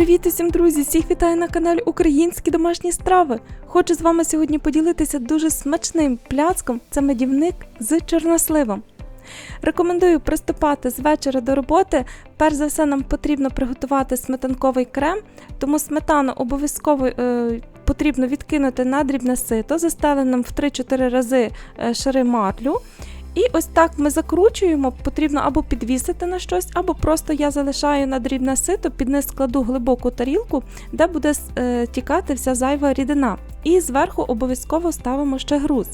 Привіт усім, друзі! Всіх вітаю на каналі Українські домашні страви. Хочу з вами сьогодні поділитися дуже смачним пляцком. Це медівник з чорносливом. Рекомендую приступати з вечора до роботи. Перш за все, нам потрібно приготувати сметанковий крем, тому сметану обов'язково е, потрібно відкинути на дрібне сито, застеленим в 3-4 рази е, шари матлю. І ось так ми закручуємо, потрібно або підвісити на щось, або просто я залишаю на дрібне сито, під низ складу глибоку тарілку, де буде е, тікати вся зайва рідина. І зверху обов'язково ставимо ще груз.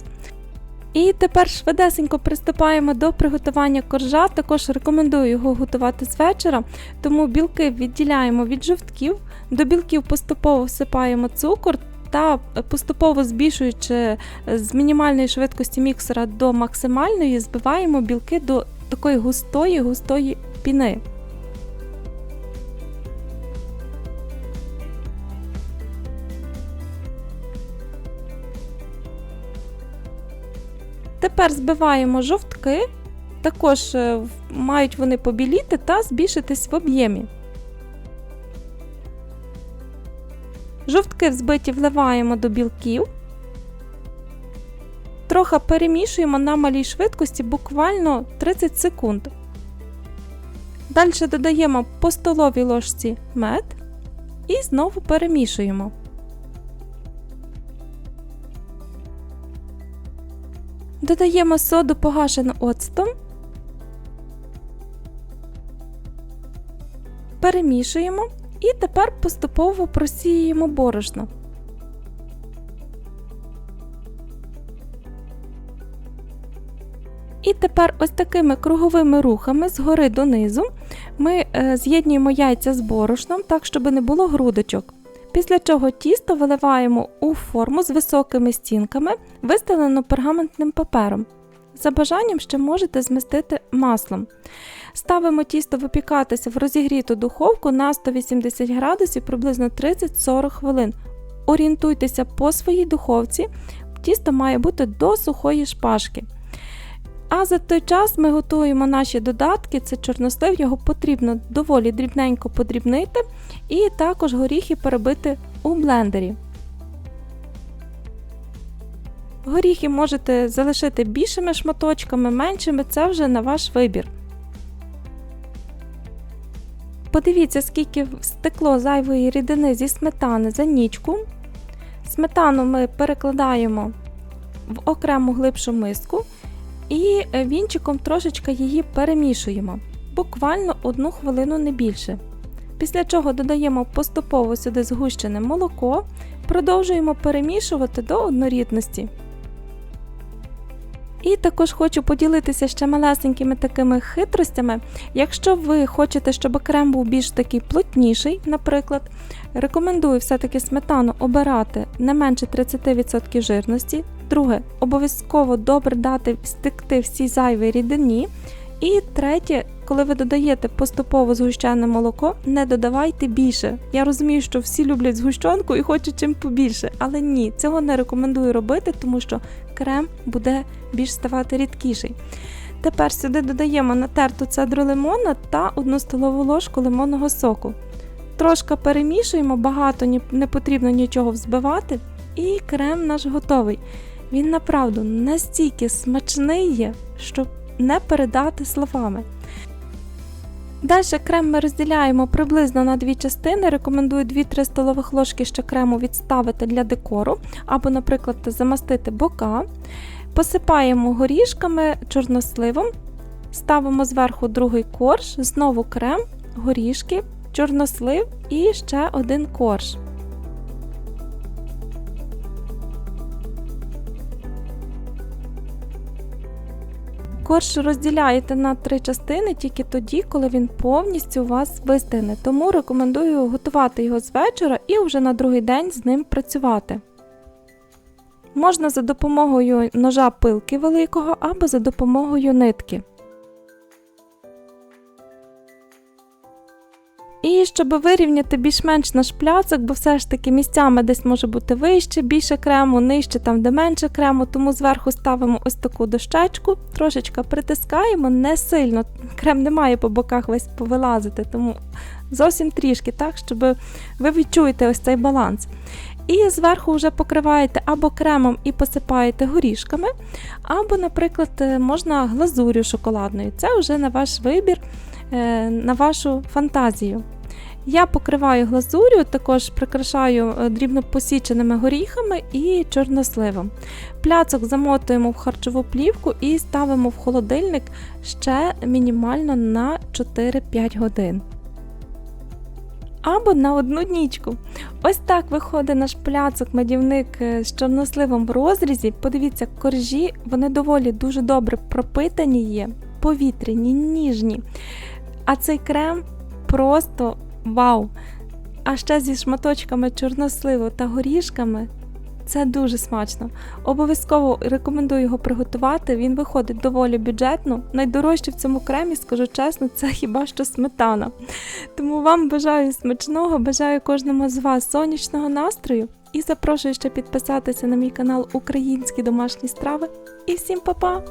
І тепер швидесенько приступаємо до приготування коржа. Також рекомендую його готувати з вечора, тому білки відділяємо від жовтків, до білків поступово всипаємо цукор та поступово збільшуючи з мінімальної швидкості міксера до максимальної, збиваємо білки до такої густої густої піни. Тепер збиваємо жовтки, також е, мають вони побіліти та збільшитись в об'ємі. Жовтки взбиті вливаємо до білків, трохи перемішуємо на малій швидкості буквально 30 секунд. Далі додаємо по столовій ложці мед і знову перемішуємо. Додаємо соду погашену оцтом, перемішуємо і тепер поступово просіюємо борошно. І тепер ось такими круговими рухами згори донизу ми е, з'єднуємо яйця з борошном так, щоб не було грудочок. Після чого тісто виливаємо у форму з високими стінками, вистелену пергаментним папером. За бажанням ще можете змістити маслом. Ставимо тісто випікатися в розігріту духовку на 180 градусів приблизно 30-40 хвилин. Орієнтуйтеся по своїй духовці, тісто має бути до сухої шпажки. А за той час ми готуємо наші додатки, це чорнослив, його потрібно доволі дрібненько подрібнити, і також горіхи перебити у блендері. Горіхи можете залишити більшими шматочками, меншими, це вже на ваш вибір. Подивіться, скільки стекло зайвої рідини зі сметани за нічку. Сметану ми перекладаємо в окрему глибшу миску і вінчиком трошечки її перемішуємо, буквально одну хвилину не більше. Після чого додаємо поступово сюди згущене молоко, продовжуємо перемішувати до однорідності. І також хочу поділитися ще малесенькими такими хитростями. Якщо ви хочете, щоб крем був більш такий плотніший, наприклад, рекомендую все-таки сметану обирати не менше 30% жирності. Друге, обов'язково добре дати стекти всі зайві рідині. І третє, коли ви додаєте поступово згущене молоко, не додавайте більше. Я розумію, що всі люблять згущенку і хочуть чим побільше, але ні, цього не рекомендую робити, тому що крем буде більш ставати рідкіший. Тепер сюди додаємо натерту цедру лимона та 1 столову ложку лимонного соку. Трошки перемішуємо, багато не потрібно нічого взбивати, і крем наш готовий. Він направду настільки смачний є, що не передати словами. Далі крем ми розділяємо приблизно на дві частини. Рекомендую 2-3 столових ложки ще крему відставити для декору, або, наприклад, замастити бока. Посипаємо горішками чорносливом, ставимо зверху другий корж, знову крем, горішки, чорнослив і ще один корж. Корж розділяєте на три частини тільки тоді, коли він повністю у вас вистигне. Тому рекомендую готувати його з вечора і вже на другий день з ним працювати. Можна за допомогою ножа пилки великого або за допомогою нитки. Щоб вирівняти більш-менш наш пляцок, бо все ж таки місцями десь може бути вище, більше крему, нижче там, де менше крему, тому зверху ставимо ось таку дощечку, трошечки притискаємо, не сильно. Крем не має по боках весь повилазити, тому зовсім трішки, так, щоб ви відчуєте ось цей баланс. І зверху вже покриваєте або кремом і посипаєте горішками, або, наприклад, е, можна глазур'ю шоколадною. Це вже на ваш вибір, е, на вашу фантазію. Я покриваю глазур'ю, також прикрашаю е, дрібно посіченими горіхами і чорносливом. Пляцок замотуємо в харчову плівку і ставимо в холодильник ще мінімально на 4-5 годин. Або на одну нічку. Ось так виходить наш пляцок медівник е, з чорносливом в розрізі. Подивіться, коржі вони доволі дуже добре пропитані є, повітряні, ніжні. А цей крем просто вау! А ще зі шматочками чорносливу та горішками. Це дуже смачно. Обов'язково рекомендую його приготувати. Він виходить доволі бюджетно. Найдорожче в цьому кремі, скажу чесно, це хіба що сметана. Тому вам бажаю смачного, бажаю кожному з вас сонячного настрою і запрошую ще підписатися на мій канал Українські домашні страви. І всім па-па!